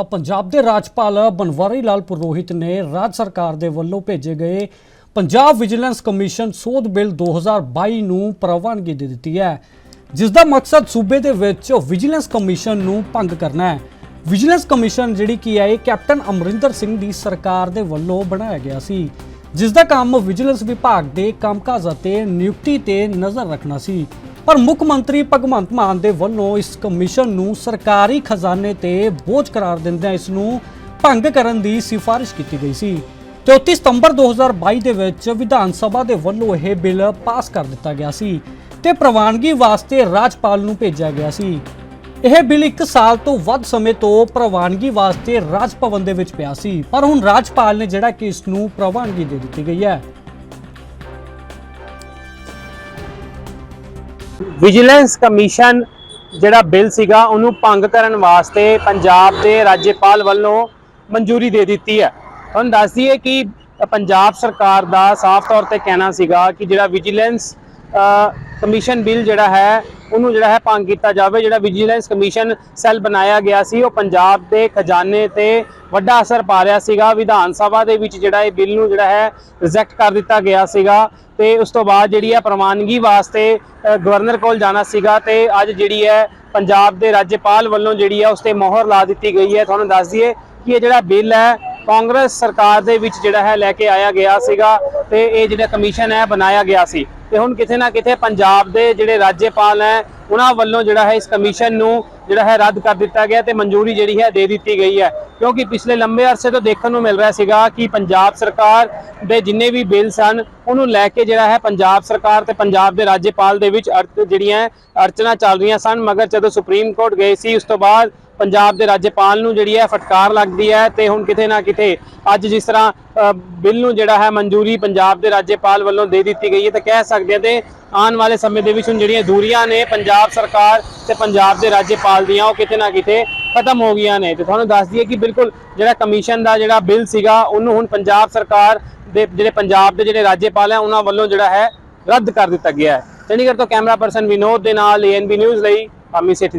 ਪੰਜਾਬ ਦੇ ਰਾਜਪਾਲ ਬਨਵਾਰੀ ਲਾਲ ਪੁਰੋਹਿਤ ਨੇ ਰਾਜ ਸਰਕਾਰ ਦੇ ਵੱਲੋਂ ਭੇਜੇ ਗਏ ਪੰਜਾਬ ਵਿਜੀਲੈਂਸ ਕਮਿਸ਼ਨ ਸੋਧ ਬਿੱਲ 2022 ਨੂੰ ਪ੍ਰਵਾਨਗੀ ਦੇ ਦਿੱਤੀ ਹੈ ਜਿਸ ਦਾ ਮਕਸਦ ਸੂਬੇ ਦੇ ਵਿੱਚ ਵਿਜੀਲੈਂਸ ਕਮਿਸ਼ਨ ਨੂੰ ਭੰਗ ਕਰਨਾ ਹੈ। ਵਿਜੀਲੈਂਸ ਕਮਿਸ਼ਨ ਜਿਹੜੀ ਕੀ ਹੈ, ਇਹ ਕੈਪਟਨ ਅਮਰਿੰਦਰ ਸਿੰਘ ਦੀ ਸਰਕਾਰ ਦੇ ਵੱਲੋਂ ਬਣਾਇਆ ਗਿਆ ਸੀ ਜਿਸ ਦਾ ਕੰਮ ਵਿਜੀਲੈਂਸ ਵਿਭਾਗ ਦੇ ਕੰਮਕਾਜ ਅਤੇ ਨਿਯੁਕਤੀ ਤੇ ਨਜ਼ਰ ਰੱਖਣਾ ਸੀ। ਪਰ ਮੁੱਖ ਮੰਤਰੀ ਭਗਵੰਤ ਮਾਨ ਦੇ ਵੱਲੋਂ ਇਸ ਕਮਿਸ਼ਨ ਨੂੰ ਸਰਕਾਰੀ ਖਜ਼ਾਨੇ ਤੇ ਬੋਝ ਕਰਾਰ ਦਿੰਦਿਆਂ ਇਸ ਨੂੰ ਭੰਗ ਕਰਨ ਦੀ ਸਿਫਾਰਿਸ਼ ਕੀਤੀ ਗਈ ਸੀ। 34 ਸਤੰਬਰ 2022 ਦੇ ਵਿੱਚ ਵਿਧਾਨ ਸਭਾ ਦੇ ਵੱਲੋਂ ਇਹ ਬਿੱਲ ਪਾਸ ਕਰ ਦਿੱਤਾ ਗਿਆ ਸੀ ਤੇ ਪ੍ਰਵਾਨਗੀ ਵਾਸਤੇ ਰਾਜਪਾਲ ਨੂੰ ਭੇਜਿਆ ਗਿਆ ਸੀ। ਇਹ ਬਿੱਲ 1 ਸਾਲ ਤੋਂ ਵੱਧ ਸਮੇਂ ਤੋਂ ਪ੍ਰਵਾਨਗੀ ਵਾਸਤੇ ਰਾਜ ਭਵਨ ਦੇ ਵਿੱਚ ਪਿਆ ਸੀ। ਪਰ ਹੁਣ ਰਾਜਪਾਲ ਨੇ ਜਿਹੜਾ ਕਿ ਇਸ ਨੂੰ ਪ੍ਰਵਾਨਗੀ ਦੇ ਦਿੱਤੀ ਗਈ ਹੈ। ਵਿਜੀਲੈਂਸ ਕਮਿਸ਼ਨ ਜਿਹੜਾ ਬਿੱਲ ਸੀਗਾ, ਉਹਨੂੰ ਭੰਗ ਕਰਨ ਵਾਸਤੇ ਪੰਜਾਬ ਦੇ ਰਾਜਪਾਲ ਵੱਲੋਂ ਮਨਜ਼ੂਰੀ ਦੇ ਦਿੱਤੀ ਹੈ। ਤੁਹਾਨੂੰ ਦੱਸ ਦਈਏ ਕਿ ਪੰਜਾਬ ਸਰਕਾਰ ਦਾ ਸਾਫ਼ ਤੌਰ ਤੇ ਕਹਿਣਾ ਸੀਗਾ ਕਿ ਜਿਹੜਾ ਵਿਜੀਲੈਂਸ ਕਮਿਸ਼ਨ ਬਿੱਲ ਜਿਹੜਾ ਹੈ, ਉਹਨੂੰ ਜਿਹੜਾ ਹੈ ਭੰਗ ਕੀਤਾ ਜਾਵੇ। ਜਿਹੜਾ ਵਿਜੀਲੈਂਸ ਕਮਿਸ਼ਨ ਸੈੱਲ ਬਣਾਇਆ ਗਿਆ ਸੀ, ਉਹ ਪੰਜਾਬ ਦੇ ਖਜ਼ਾਨੇ ਤੇ ਵੱਡਾ ਅਸਰ ਪਾ ਰਿਹਾ ਸੀਗਾ। ਵਿਧਾਨ ਸਭਾ ਦੇ ਵਿੱਚ ਜਿਹੜਾ ਇਹ ਬਿੱਲ ਨੂੰ ਜਿਹੜਾ ਹੈ ਰਿਜੈਕਟ ਕਰ ਦਿੱਤਾ ਗਿਆ ਸੀਗਾ ਤੇ ਉਸ ਤੋਂ ਬਾਅਦ ਜਿਹੜੀ ਹੈ ਪ੍ਰਵਾਨਗੀ ਵਾਸਤੇ ਗਵਰਨਰ ਕੋਲ ਜਾਣਾ ਸੀਗਾ ਤੇ ਅੱਜ ਜਿਹੜੀ ਹੈ ਪੰਜਾਬ ਦੇ ਰਾਜਪਾਲ ਵੱਲੋਂ ਜਿਹੜੀ ਹੈ ਉਸ ਤੇ ਮੋਹਰ ਲਾ ਦਿੱਤੀ ਗਈ ਹੈ। ਤੁਹਾਨੂੰ ਦੱਸ ਦਈਏ ਕਿ ਇਹ ਜਿਹੜਾ ਬਿੱਲ ਹੈ, ਕਾਂਗਰਸ ਸਰਕਾਰ ਦੇ ਵਿੱਚ ਜਿਹੜਾ ਹੈ ਲੈ ਕੇ ਆਇਆ ਗਿਆ ਸੀਗਾ ਤੇ ਇਹ ਜਿਹੜਾ ਕਮਿਸ਼ਨ ਹੈ, ਬਣਾਇਆ ਗਿਆ ਸੀ। ਤੇ ਹੁਣ ਕਿਤੇ ਨਾ ਕਿਤੇ ਪੰਜਾਬ ਦੇ ਜਿਹੜੇ ਰਾਜਪਾਲ ਹੈ, ਉਹਨਾਂ ਵੱਲੋਂ ਜਿਹੜਾ ਹੈ ਇਸ ਕਮਿਸ਼ਨ ਨੂੰ ਜਿਹੜਾ ਹੈ ਰੱਦ ਕਰ ਦਿੱਤਾ ਗਿਆ ਤੇ ਮਨਜ਼ੂਰੀ ਜਿਹੜੀ ਹੈ ਦੇ ਦਿੱਤੀ ਗਈ ਹੈ। ਕਿਉਂਕਿ ਪਿਛਲੇ ਲੰਬੇ ਅਰਸੇ ਤੋਂ ਦੇਖਣ ਨੂੰ ਮਿਲ ਰਿਹਾ ਸੀਗਾ ਕਿ ਪੰਜਾਬ ਸਰਕਾਰ ਦੇ ਜਿੰਨੇ ਵੀ ਬਿੱਲ ਸਨ ਉਹਨੂੰ ਲੈ ਕੇ ਜਿਹੜਾ ਹੈ ਪੰਜਾਬ ਸਰਕਾਰ ਤੇ ਪੰਜਾਬ ਦੇ ਰਾਜਪਾਲ ਦੇ ਵਿੱਚ ਅਰਥ ਜਿਹੜੀਆਂ ਅਰਚਨਾ ਚੱਲ ਰਹੀਆਂ ਸਨ। ਮਗਰ ਜਦੋਂ ਸੁਪਰੀਮ ਕੋਰਟ ਗਏ ਸੀ, ਉਸ ਤੋਂ ਬਾਅਦ ਪੰਜਾਬ ਦੇ ਰਾਜਪਾਲ ਨੂੰ ਜਿਹੜੀ ਹੈ ਫਟਕਾਰ ਲੱਗਦੀ ਹੈ ਤੇ ਹੁਣ ਕਿਤੇ ਨਾ ਕਿਤੇ ਅੱਜ ਜਿਸ ਤਰ੍ਹਾਂ ਬਿੱਲ ਨੂੰ ਜਿਹੜਾ ਹੈ ਮਨਜ਼ੂਰੀ ਪੰਜਾਬ ਦੇ ਰਾਜਪਾਲ ਵੱਲੋਂ ਦੇ ਦਿੱਤੀ ਗਈ ਹੈ ਤਾਂ ਕਹਿ ਸਕਦੇ ਹਾਂ ਤੇ ਆਉਣ ਵਾਲੇ ਸਮੇਂ ਦੇ ਵਿੱਚ ਹੁਣ ਜਿਹੜੀਆਂ ਦੂਰੀਆਂ ਨੇ, ਪੰਜਾਬ ਸਰਕਾਰ ਤੇ ਪੰਜਾਬ ਦੇ ਰਾਜਪਾਲ ਦੀਆਂ, ਉਹ ਕਿਤੇ ਨਾ ਕਿਤੇ ਖਤਮ ਹੋ ਗਈਆਂ ਨੇ। ਤੇ ਤੁਹਾਨੂੰ ਦੱਸ ਦਈਏ ਕਿ ਬਿਲਕੁਲ ਜਿਹੜਾ ਕਮਿਸ਼ਨ ਦਾ ਜਿਹੜਾ ਬਿੱਲ ਸੀਗਾ, ਉਹਨੂੰ ਹੁਣ ਪੰਜਾਬ ਸਰਕਾਰ ਦੇ ਜਿਹੜੇ ਪੰਜਾਬ ਦੇ ਜਿਹੜੇ ਰਾਜਪਾਲ ਹੈ, ਉਹਨਾਂ ਵੱਲੋਂ ਜਿਹੜਾ ਹੈ ਰੱਦ ਕਰ ਦਿੱਤਾ ਗਿਆ ਹੈ। ਚੰਡੀਗੜ੍ਹ ਤੋਂ ਕੈਮਰਾ ਪਰਸਨ ਵਿਨੋਦ ਦੇ ਨਾਲ ਏਐਨਬੀ ਨਿਊਜ਼ ਲਈ ਅਮੀ ਸੇਠ